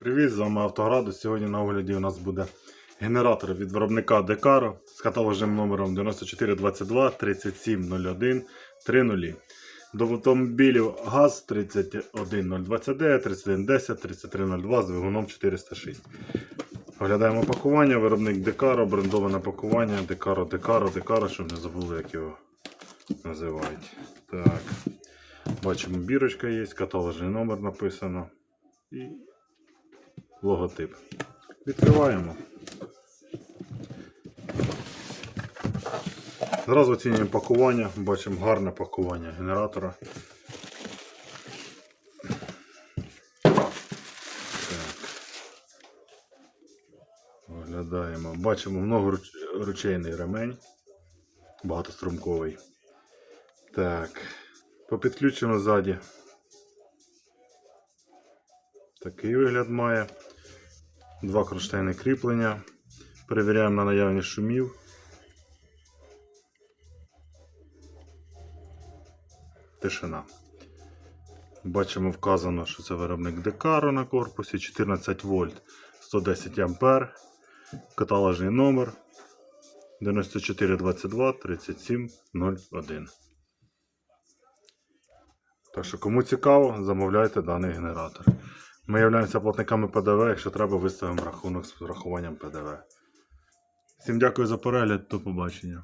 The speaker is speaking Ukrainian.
Привіт, з вами Автоградус. Сьогодні на огляді у нас буде генератор від виробника Decaro з каталожним номером 9422 3701 30. До автомобілів ГАЗ 31020D, 3110, 3302 з двигуном 406. Оглядаємо пакування, виробник Decaro, брендоване пакування, Decaro, Decaro, Decaro, щоб не забули, як його називають. Так. Бачимо, бірочка є, каталожний номер написано. І логотип. Відкриваємо. Зразу оцінюємо пакування, бачимо гарне пакування генератора. Оглядаємо. Бачимо многоручейний ремень. Багатострумковий. Так. По підключено ззаді. Такий вигляд має. Два кронштейни кріплення. Перевіряємо на наявність шумів. Тишина. Бачимо вказано, що це виробник Decaro на корпусі 14 вольт 110 ампер. Каталожний номер 9422 3701. Так що, кому цікаво, замовляйте даний генератор. Ми являємося платниками ПДВ, якщо треба, виставимо рахунок з врахуванням ПДВ. Всім дякую за перегляд, до побачення.